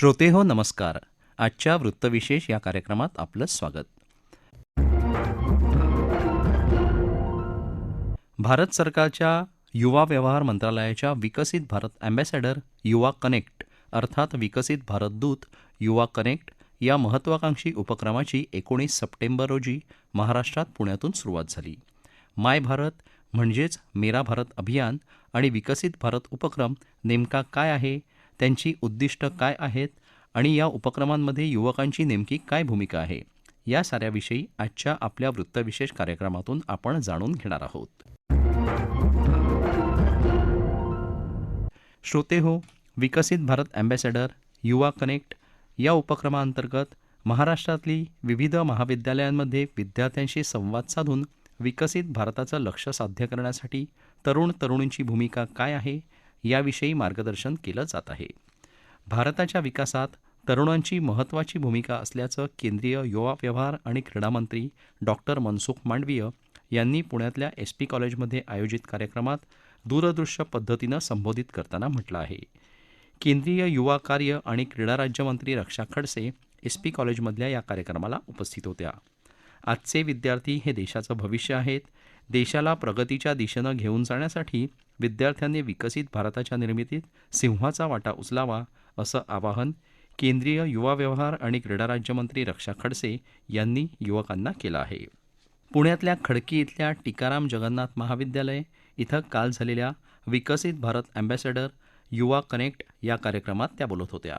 श्रोते हो नमस्कार. आजच्या वृत्तविशेष या कार्यक्रमात आपलं स्वागत. भारत सरकारच्या युवा व्यवहार मंत्रालयाच्या विकसित भारत अँबॅसॅडर युवा कनेक्ट अर्थात विकसित भारत दूत युवा कनेक्ट या महत्त्वाकांक्षी उपक्रमाची एकोणीस सप्टेंबर रोजी महाराष्ट्रात पुण्यातून सुरुवात झाली. माय भारत म्हणजेच मेरा भारत अभियान आणि विकसित भारत उपक्रम नेमका काय आहे? त्यांची उद्दिष्ट काय आहेत आणि या उपक्रमांमध्ये युवकांची नेमकी काय भूमिका आहे या साऱ्याविषयी आजच्या आपल्या वृत्तविशेष कार्यक्रमातून आपण जाणून घेणार आहोत. श्रोते हो विकसित भारत अँबॅसेडर युवा कनेक्ट या उपक्रमाअंतर्गत महाराष्ट्रातली विविध महाविद्यालयांमध्ये विद्यार्थ्यांशी संवाद साधून विकसित भारताचं लक्ष साध्य करण्यासाठी तरुण तरुणींची भूमिका काय आहे याविषयी मार्गदर्शन केलं जात आहे. भारताच्या विकासात तरुणांची महत्त्वाची भूमिका असल्याचं केंद्रीय युवा व्यवहार आणि क्रीडा मंत्री डॉक्टर मनसुख मांडवीय यांनी पुण्यातल्या एस पी कॉलेजमध्ये आयोजित कार्यक्रमात दूरदृश्य पद्धतीनं संबोधित करताना म्हटलं आहे. केंद्रीय युवा कार्य आणि क्रीडा राज्यमंत्री रक्षा खडसे एस पी कॉलेजमधल्या या कार्यक्रमाला उपस्थित होत्या. आजचे विद्यार्थी हे देशाचं भविष्य आहेत. देशाला प्रगतीच्या दिशेनं घेऊन जाण्यासाठी विद्यार्थ्यांनी विकसित भारताच्या निर्मितीत सिंहाचा वाटा उचलावा असं आवाहन केंद्रीय युवा व्यवहार आणि क्रीडा राज्यमंत्री रक्षा खडसे यांनी युवकांना केलं आहे. पुण्यातल्या खडकी इथल्या टिकाराम जगन्नाथ महाविद्यालय इथं काल झालेल्या विकसित भारत अँबॅसेडर युवा कनेक्ट या कार्यक्रमात त्या बोलत होत्या.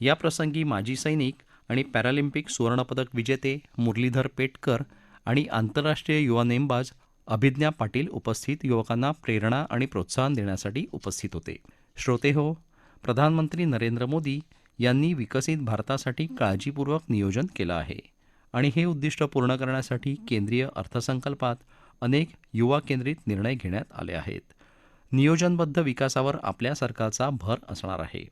याप्रसंगी माजी सैनिक आणि पॅरालिम्पिक सुवर्णपदक विजेते मुरलीधर पेटकर आणि आंतरराष्ट्रीय युवा नेमबाज अभिज्ञा पाटील उपस्थित युवकांना प्रेरणा आणि प्रोत्साहन देण्यासाठी उपस्थित होते. श्रोते हो प्रधानमंत्री नरेंद्र मोदी यांनी विकसित भारतासाठी काळजीपूर्वक नियोजन केलं आहे आणि हे उद्दिष्ट पूर्ण करण्यासाठी केंद्रीय अर्थसंकल्पात अनेक युवा केंद्रित निर्णय घेण्यात आले आहेत. नियोजनबद्ध विकासावर आपल्या सरकारचा भर असणार आहे.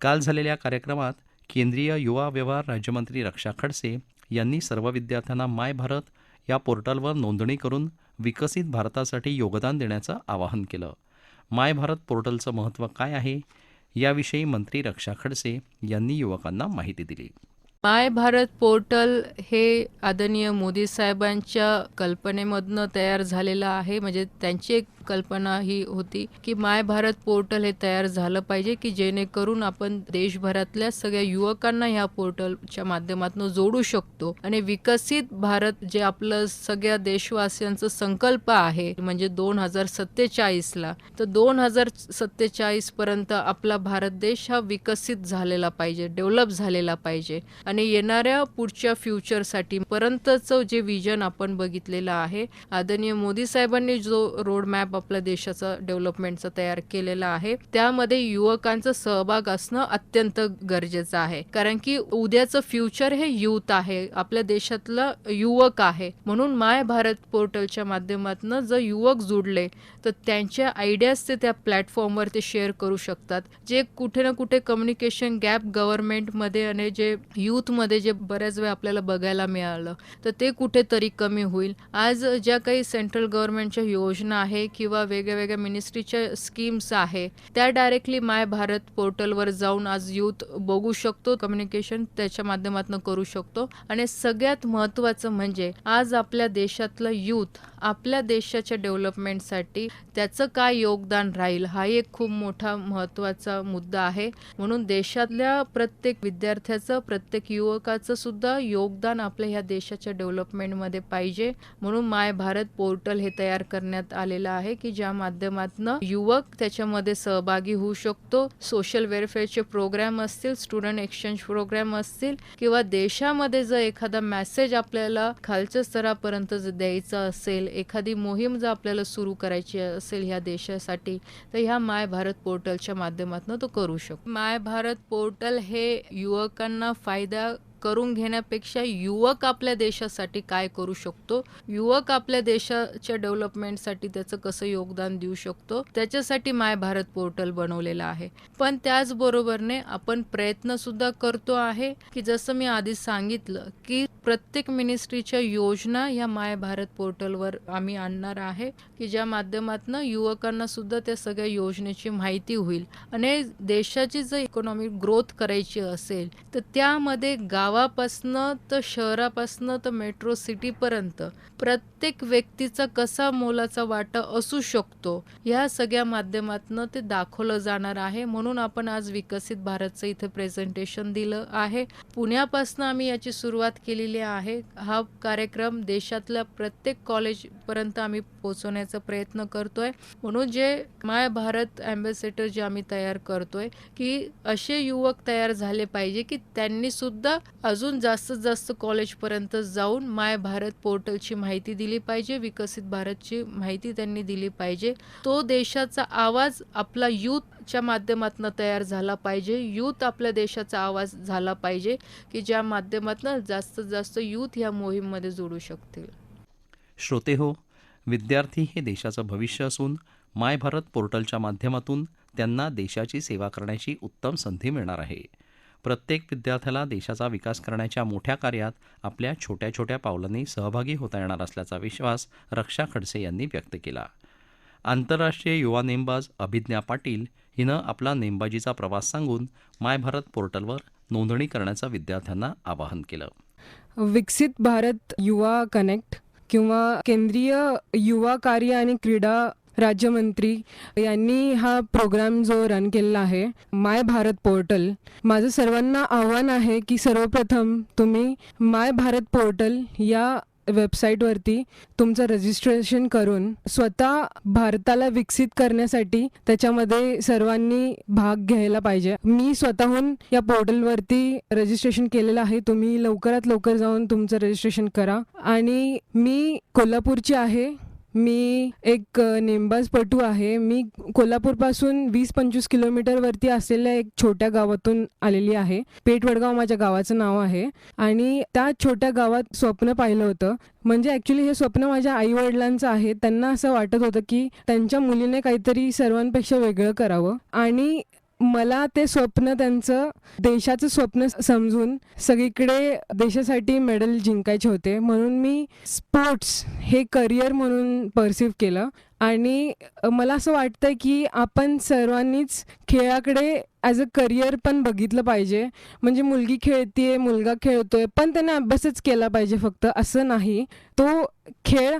काल झालेल्या कार्यक्रमात केंद्रीय युवा व्यवहार राज्यमंत्री रक्षा खडसे यांनी सर्व विद्यार्थ्यांना माय भारत या पोर्टलवर नोंदणी करून विकसित भारतासाठी योगदान देण्याचं आवाहन केलं. माय भारत पोर्टलचं महत्त्व काय आहे? याविषयी मंत्री रक्षा खडसे यांनी युवकांना माहिती दिली. माय भारत पोर्टल हे आदरणीय मोदी साहेबांच्या कल्पनेमधनं तयार झालेलं आहे. म्हणजे त्यांची एक कल्पना ही होती की माय भारत पोर्टल हे तयार झालं पाहिजे की जेणेकरून आपण देशभरातल्या सगळ्या युवकांना ह्या पोर्टलच्या माध्यमातून जोडू शकतो. आणि विकसित भारत जे आपलं सगळ्या देशवासियांचं संकल्प आहे म्हणजे दोन हजार सत्तेचाळीसला तर दोन हजार सत्तेचाळीस पर्यंत आपला भारत देश हा विकसित झालेला पाहिजे डेव्हलप झालेला पाहिजे. आणि येणाऱ्या पुढच्या फ्युचरसाठी पर्यंतचं जे विजन आपण बघितलेलं आहे आदरणीय मोदी साहेबांनी जो रोड मॅप आपल्या देशाचा डेव्हलपमेंटचा तयार केलेला आहे. त्यामध्ये युवकांचा सहभाग असणं अत्यंत गरजेचं आहे. कारण की उद्याचं फ्युचर हे युथ आहे. आपल्या देशातलं युवक आहे. म्हणून माय भारत पोर्टलच्या माध्यमातून जर युवक जुडले तर त्यांच्या आयडियाज ते त्या प्लॅटफॉर्मवर ते शेअर करू शकतात. जे कुठे ना कुठे कम्युनिकेशन गॅप गव्हर्नमेंटमध्ये आणि जे यूथमध्ये जे बऱ्याच वेळा आपल्याला बघायला मिळालं तर ते कुठेतरी कमी होईल. आज ज्या काही सेंट्रल गव्हर्नमेंटच्या योजना आहे किंवा वेगळ्या वेगळ्या मिनिस्ट्रीच्या स्कीम्स आहे त्या डायरेक्टली माय भारत पोर्टलवर जाऊन आज यूथ बघू शकतो कम्युनिकेशन त्याच्या माध्यमातून करू शकतो. आणि सगळ्यात महत्त्वाचं म्हणजे आज आपल्या देशातलं यूथ आपल्या देशाच्या डेव्हलपमेंटसाठी त्याचं काय योगदान राहील हा एक खूप मोठा महत्त्वाचा मुद्दा आहे. म्हणून देशातल्या प्रत्येक विद्यार्थ्याचं प्रत्येक युवकाचं सुद्धा योगदान आपल्या ह्या देशाच्या डेव्हलपमेंटमध्ये पाहिजे. म्हणून माय भारत पोर्टल हे तयार करण्यात आलेलं आहे की ज्या माध्यमातून युवक त्याच्यामध्ये सहभागी होऊ शकतो. सोशल वेलफेअरचे प्रोग्राम असतील स्टुडंट एक्सचेंज प्रोग्राम असतील किंवा देशामध्ये जर एखादा मेसेज आपल्याला खालच्या स्तरापर्यंत जर द्यायचा असेल एखादी मोहीम जर आपल्याला सुरू करायची असेल ह्या देशासाठी तर ह्या माय भारत पोर्टलच्या माध्यमातून तो करू शकतो. माय भारत पोर्टल हे युवकांना फायदा करून घेण्यापेक्षा युवक आपल्या देशासाठी काय करू शकतो? युवक आपल्या देशाच्या डेव्हलपमेंटसाठी त्याचं कसं योगदान देऊ शकतो? त्याच्यासाठी माय भारत पोर्टल बनवलेलं आहे. पण त्याचबरोबरने आपण प्रयत्न सुद्धा करतो आहे की जसं मी आधी सांगितलं की प्रत्येक मिनिस्ट्रीच्या योजना ह्या माय भारत पोर्टलवर आम्ही आणणार आहे की ज्या माध्यमातून युवकांना सुद्धा त्या सगळ्या योजनेची माहिती होईल. आणि देशाची जर इकॉनॉमिक ग्रोथ करायची असेल तर त्यामध्ये गावापासनं तर शहरापासनं तर मेट्रो सिटीपर्यंत प्रत्येक व्यक्तीचा कसा मोलाचा वाटा असू शकतो ह्या सगळ्या माध्यमातून ते दाखवलं जाणार आहे. म्हणून आपण आज विकसित भारतचं इथे प्रेझेंटेशन दिलं आहे. पुण्यापासून आम्ही याची सुरुवात केलेली आहे. हा कार्यक्रम देशातल्या प्रत्येक कॉलेजपर्यंत आम्ही पोचवण्याचा प्रयत्न करतोय. म्हणून जे माय भारत अँबॅसेडर जे आम्ही तयार करतोय की असे युवक तयार झाले पाहिजे की त्यांनी सुद्धा अजून जास्तीत जास्त कॉलेजपर्यंत जाऊन माय भारत पोर्टलची माहिती दिली पाहिजे विकसित भारतची माहिती त्यांनी दिली पाहिजे. तो देशाचा आवाज आपला यूथच्या माध्यमातून तयार झाला पाहिजे. यूथ आपल्या देशाचा आवाज झाला पाहिजे की ज्या माध्यमातून जास्तीत जास्त यूथ ह्या मोहीममध्ये जोडू शकतील. श्रोते हो विद्यार्थी हे देशाचं भविष्य असून माय भारत पोर्टलच्या माध्यमातून त्यांना देशाची सेवा करण्याची उत्तम संधी मिळणार आहे. प्रत्येक विद्यार्थ्याला देशाचा विकास करण्याच्या मोठ्या कार्यात आपल्या छोट्या छोट्या पावलांनी सहभागी होता येणार असल्याचा विश्वास रक्षा खडसे यांनी व्यक्त केला. आंतरराष्ट्रीय युवा नेमबाज अभिज्ञा पाटील हिनं आपला नेमबाजीचा प्रवास सांगून माय भारत पोर्टलवर नोंदणी करण्याचं विद्यार्थ्यांना आवाहन केलं. विकसित भारत युवा कनेक्ट किंवा केंद्रीय युवा कार्य आणि क्रीडा राज्यमंत्री यांनी हा प्रोग्राम जो रन केलेला आहे माय भारत पोर्टल माझं सर्वांना आव्हान आहे की सर्वप्रथम तुम्ही माय भारत पोर्टल या वेबसाईटवरती तुमचं रजिस्ट्रेशन करून स्वतः भारताला विकसित करण्यासाठी त्याच्यामध्ये सर्वांनी भाग घ्यायला पाहिजे. मी स्वतःहून या पोर्टलवरती रजिस्ट्रेशन केलेलं आहे. तुम्ही लवकरात लवकर जाऊन तुमचं रजिस्ट्रेशन करा. आणि मी कोल्हापूरची आहे. मी एक नेमबाजपटू आहे. मी कोल्हापूरपासून वीस पंचवीस किलोमीटरवरती असलेल्या एक छोट्या गावातून आलेली आहे. पेठवडगाव माझ्या गावाचं नाव आहे. आणि त्या छोट्या गावात स्वप्न पाहिलं होतं. म्हणजे ॲक्च्युली हे स्वप्न माझ्या आई वडिलांचं आहे. त्यांना असं वाटत होतं की त्यांच्या मुलीने काहीतरी सर्वांपेक्षा वेगळं करावं. आणि मला ते स्वप्न त्यांचं देशाचं स्वप्न समजून सगळीकडे देशासाठी मेडल जिंकायचे होते. म्हणून मी स्पोर्ट्स हे करिअर म्हणून परसिव्ह केलं. आणि मला असं वाटतं की आपण सर्वांनीच खेळाकडे ॲज अ करिअर पण बघितलं पाहिजे. म्हणजे मुलगी खेळतीये मुलगा खेळतोय पण त्याने अभ्यासच केला पाहिजे फक्त. असं नाही. तो खेळ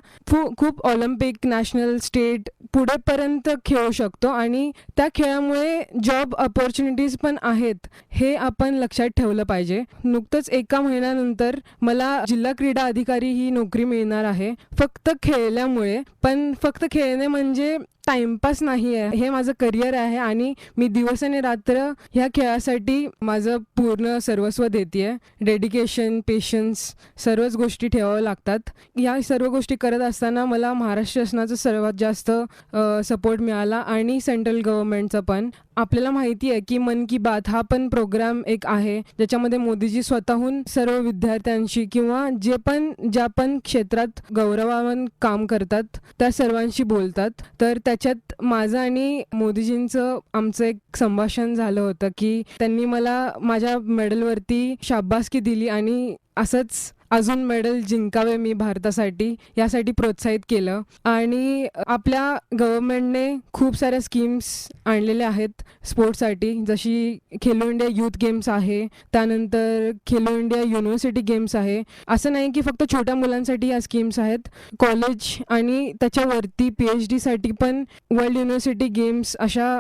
खूप ऑलिम्पिक नॅशनल स्टेट पुढेपर्यंत खेळू शकतो आणि त्या खेळामुळे जॉब अपॉर्च्युनिटीज पण आहेत हे आपण लक्षात ठेवलं पाहिजे. नुकतंच एका महिन्यानंतर मला जिल्हा क्रीडा अधिकारी ही नोकरी मिळणार आहे. फक्त खेळल्यामुळे पण फक्त खेळणे म्हणजे टाइमपास नाही आहे. हे माझं करिअर आहे आणि मी दिवस आणि रात्र ह्या खेळासाठी माझं पूर्ण सर्वस्व देते डेडिकेशन पेशन्स सर्वच गोष्टी ठेवाव्या लागतात. या सर्व गोष्टी करत असताना मला महाराष्ट्र शासनाचा सर्वात जास्त सपोर्ट मिळाला आणि सेंट्रल गव्हर्नमेंटचा पण. आपल्याला माहिती आहे की मन की बात हा पण प्रोग्राम एक आहे. ज्याच्यामध्ये मोदीजी स्वतःहून सर्व विद्यार्थ्यांशी किंवा जे पण ज्या पण क्षेत्रात गौरवावन काम करतात त्या सर्वांशी बोलतात. तर त्याच्यात माझं आणि मोदीजींचं आमचं एक संभाषण झालं होतं की त्यांनी मला माझ्या मेडलवरती शाबासकी दिली आणि असंच अजून मेडल जिंकावे मी भारतासाठी यासाठी प्रोत्साहित केलं. आणि आपल्या गव्हर्मेंटने खूप साऱ्या स्कीम्स आणलेल्या आहेत स्पोर्ट्ससाठी जशी खेलो इंडिया यूथ गेम्स आहे त्यानंतर खेलो इंडिया युनिव्हर्सिटी गेम्स आहे. असं नाही की फक्त छोट्या मुलांसाठी या स्कीम्स आहेत. कॉलेज आणि त्याच्यावरती पी एच डीसाठी पण वर्ल्ड युनिव्हर्सिटी गेम्स अशा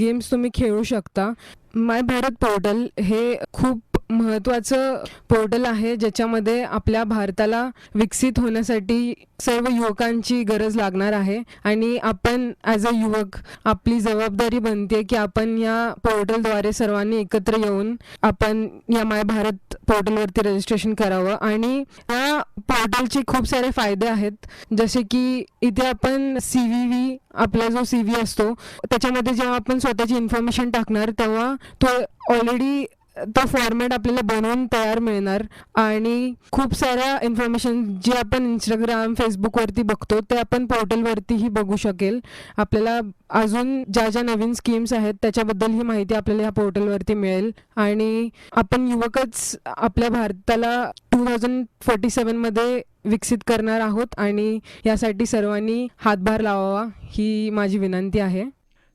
गेम्स तुम्ही खेळू शकता. माय भारत पोर्टल हे खूप महत्त्वाचं पोर्टल आहे ज्याच्यामध्ये आपल्या भारताला विकसित होण्यासाठी सर्व युवकांची गरज लागणार आहे. आणि आपण ॲज अ युवक आपली जबाबदारी बनते की आपण या पोर्टलद्वारे सर्वांनी एकत्र येऊन आपण या माय भारत पोर्टलवरती रजिस्ट्रेशन करावं. आणि या पोर्टलचे खूप सारे फायदे आहेत. जसे की इथे आपण सी व्ही व्ही आपला जो सी व्ही असतो त्याच्यामध्ये जेव्हा आपण स्वतःची इन्फॉर्मेशन टाकणार तेव्हा तो ऑलरेडी तो फॉर्मॅट आपल्याला बनवून तयार मिळणार. आणि खूप साऱ्या इन्फॉर्मेशन जे आपण इंस्टाग्राम फेसबुकवरती बघतो ते आपण पोर्टलवरतीही बघू शकेल. आपल्याला अजून ज्या ज्या नवीन स्कीम्स आहेत त्याच्याबद्दल ही माहिती आपल्याला ह्या पोर्टलवरती मिळेल. आणि आपण युवकच आपल्या भारताला टू थाउजंड फोर्टी सेवनमध्ये विकसित करणार आहोत. आणि यासाठी सर्वांनी हातभार लावावा ही माझी विनंती आहे.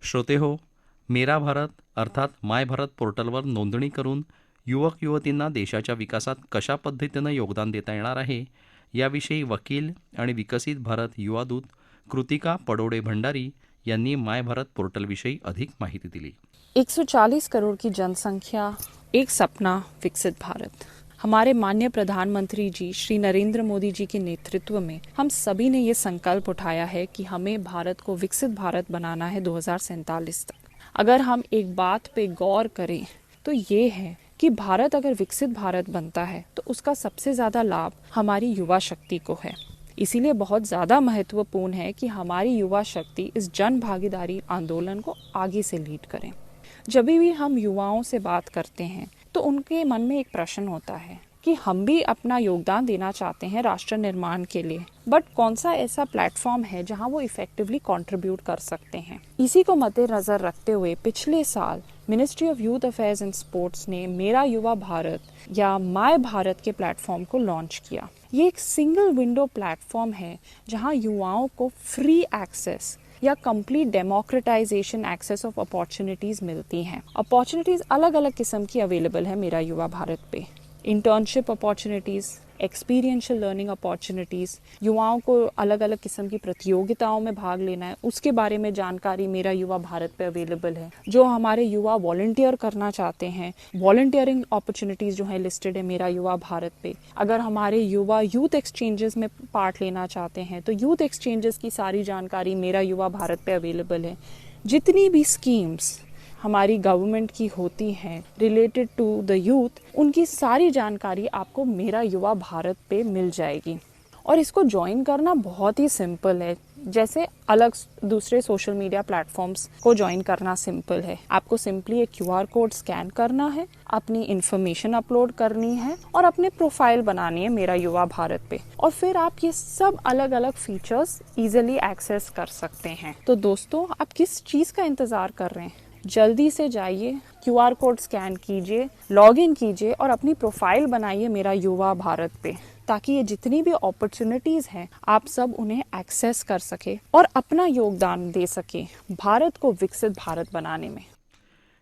श्रोते हो मेरा भारत अर्थात माय भारत पोर्टलवर नोंदणी करून युवक युवतींना देशाच्या विकासात कशा पद्धतीनं योगदान देता येणार आहे याविषयी वकील आणि विकसित भारत युवादूत कृतिका पडोडे भंडारी यांनी माय भारत पोर्टलविषयी अधिक माहिती दिली. 140 करोड़ की जनसंख्या एक सपना विकसित भारत। हमारे माननीय प्रधानमंत्री जी श्री नरेंद्र मोदी जी के नेतृत्व में हम सभी ने ये संकल्प उठाया है कि हमें भारत को विकसित भारत बनाना है दो तक। अगर हम एक बात पे गौर करें तो ये है कि भारत अगर विकसित भारत बनता है तो उसका सबसे ज़्यादा लाभ हमारी युवा शक्ति को है। इसीलिए बहुत ज़्यादा महत्वपूर्ण है कि हमारी युवा शक्ति इस जन भागीदारी आंदोलन को आगे से लीड करें। जब भी हम युवाओं से बात करते हैं तो उनके मन में एक प्रश्न होता है कि हम भी अपना योगदान देना चाहते हैं राष्ट्र निर्माण के लिए। बट कौन सा ऐसा प्लेटफॉर्म है जहाँ वो इफेक्टिवली कंट्रीब्यूट कर सकते हैं? इसी को मद्देनजर रखते हुए पिछले साल ministry of youth affairs and sports ने मेरा युवा भारत या माय भारत के प्लेटफॉर्म को लॉन्च किया। ये एक सिंगल विंडो प्लेटफॉर्म है जहाँ युवाओं को फ्री एक्सेस या complete democratisation access of opportunities मिलती हैं। अपॉर्चुनिटीज़ अलग अलग किस्म की अवेलेबल है मेरा युवा भारत पे। Internship opportunities experiential learning opportunities युवाओं को अलग अलग किस्म की प्रतियोगिताओं में भाग लेना है, उसके बारे में जानकारी मेरा युवा भारत पे अवेलेबल है। जो हमारे युवा वॉल्टियर करना चाहते हैं वॉल्टियरिंग अपॉर्चुनिटीज़ जो है लिस्टेड है मेरा युवा भारत पे। अगर हमारे युवा यूथ एक्सचेंजेस में पार्ट लेना चाहते हैं तो यूथ एक्सचेंजेस की सारी जानकारी मेरा युवा भारत पे अवेलेबल है। जितनी भी स्कीम्स हमारी गवर्नमेंट की होती हैं रिलेटेड टू द यूथ उनकी सारी जानकारी आपको मेरा युवा भारत पे मिल जाएगी। और इसको ज्वाइन करना बहुत ही सिंपल है। जैसे अलग दूसरे सोशल मीडिया प्लेटफॉर्म्स को ज्वाइन करना सिंपल है। आपको सिंपली एक क्यूआर कोड स्कैन करना है, अपनी इन्फॉर्मेशन अपलोड करनी है और अपने प्रोफ़ाइल बनानी है मेरा युवा भारत पे। और फिर आप ये सब अलग अलग फीचर्स इजीली एक्सेस कर सकते हैं। तो दोस्तों, आप किस चीज़ का इंतज़ार कर रहे हैं? जल्दी से जाइए क्यूआर कोड स्कैन कीजिए लॉग इन कीजिए और अपनी प्रोफ़ाइल बनाइए मेरा युवा भारत पे, ताकि ये जितनी भी अपॉर्चुनिटीज़ हैं, आप सब उन्हें एक्सेस कर सके और अपना योगदान दे सके भारत को विकसित भारत बनाने में।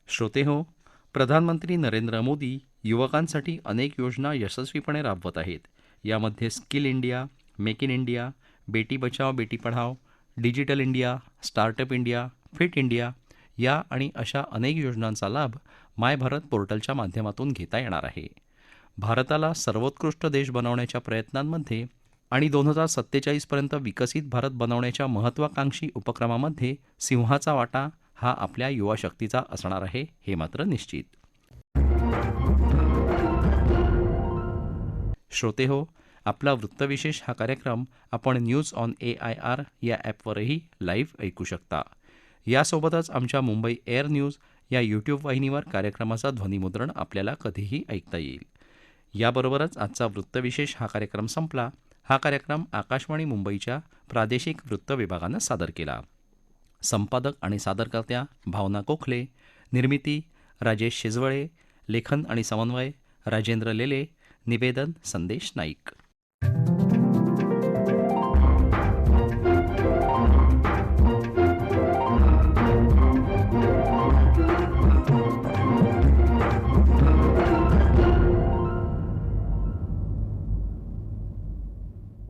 श्रोते हो, प्रधानमंत्री नरेंद्र मोदी युवकांसाठी अनेक योजना यशस्वीपणे राबवत आहेत. यामध्ये skill India, make in India, Beti Bachao, Beti Padhao, digital India, startup India, fit India या आणि अशा अनेक योजनांचा लाभ माय भारत पोर्टलच्या माध्यमातून घेता येणार आहे. भारताला सर्वोत्कृष्ट देश बनवण्याच्या प्रयत्नांमध्ये आणि दोन हजार सत्तेचाळीसपर्यंत विकसित भारत बनवण्याच्या महत्त्वाकांक्षी उपक्रमामध्ये सिंहाचा वाटा हा आपल्या युवा शक्तीचा असणार आहे हे मात्र निश्चित. श्रोते हो आपला वृत्तविशेष हा कार्यक्रम आपण news on A I R या ॲपवरही लाईव्ह ऐकू शकता. यासोबतच आमच्या मुंबई एअर न्यूज या यूट्यूब वाहिनीवर कार्यक्रमाचा ध्वनिमुद्रण आपल्याला कधीही ऐकता येईल. याबरोबरच आजचा वृत्तविशेष हा कार्यक्रम संपला. हा कार्यक्रम आकाशवाणी मुंबईच्या प्रादेशिक वृत्त विभागानं सादर केला. संपादक आणि सादरकर्त्या भावना कोखले निर्मिती राजेश शिजवळे लेखन आणि समन्वय राजेंद्र लेले निवेदन संदेश नाईक.